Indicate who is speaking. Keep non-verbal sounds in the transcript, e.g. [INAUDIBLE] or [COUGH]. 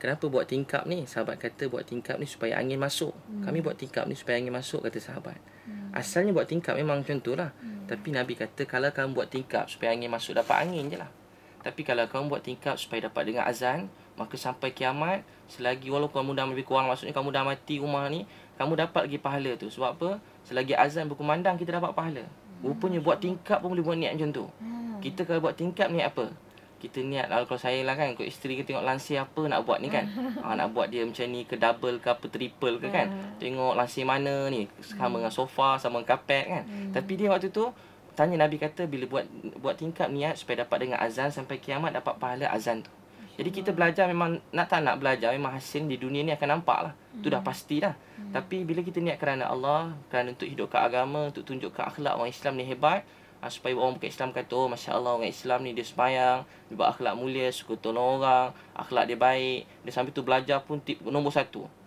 Speaker 1: kenapa buat tingkap ni? Sahabat kata buat tingkap ni supaya angin masuk. Hmm. Kami buat tingkap ni supaya angin masuk kata sahabat. Hmm. Asalnya buat tingkap memang macam tu lah. Hmm. Tapi Nabi kata kalau kamu buat tingkap supaya angin masuk dapat angin je lah. Tapi kalau kamu buat tingkap supaya dapat dengar azan, maka sampai kiamat, selagi walaupun kamu dah lebih kurang maksudnya kamu dah mati rumah ni, kamu dapat lagi pahala tu. Sebab apa? Selagi azan berkumandang kita dapat pahala. Rupanya buat tingkap pun boleh buat niat macam tu. Hmm. Kita kalau buat tingkap niat apa? Kita niat lah kalau saya lah kan ikut isteri kita tengok lansir apa nak buat ni kan ha, [LAUGHS] nak buat dia macam ni ke double ke apa triple ke kan hmm. tengok lansir mana ni sama dengan sofa sama dengan kapet kan hmm. tapi dia waktu tu tanya Nabi kata bila buat buat tingkap niat supaya dapat dengar azan sampai kiamat dapat pahala azan tu jadi kita belajar memang nak tak nak belajar memang hasil di dunia ni akan nampak lah hmm. tu dah pasti dah hmm. tapi bila kita niat kerana Allah kerana untuk hidup ke agama untuk tunjukkan akhlak orang Islam ni hebat ha, supaya orang bukan Islam kata oh masya Allah orang Islam ni dia sembahyang dia buat akhlak mulia suka tolong orang akhlak dia baik. Dia sambil tu belajar pun tip nombor satu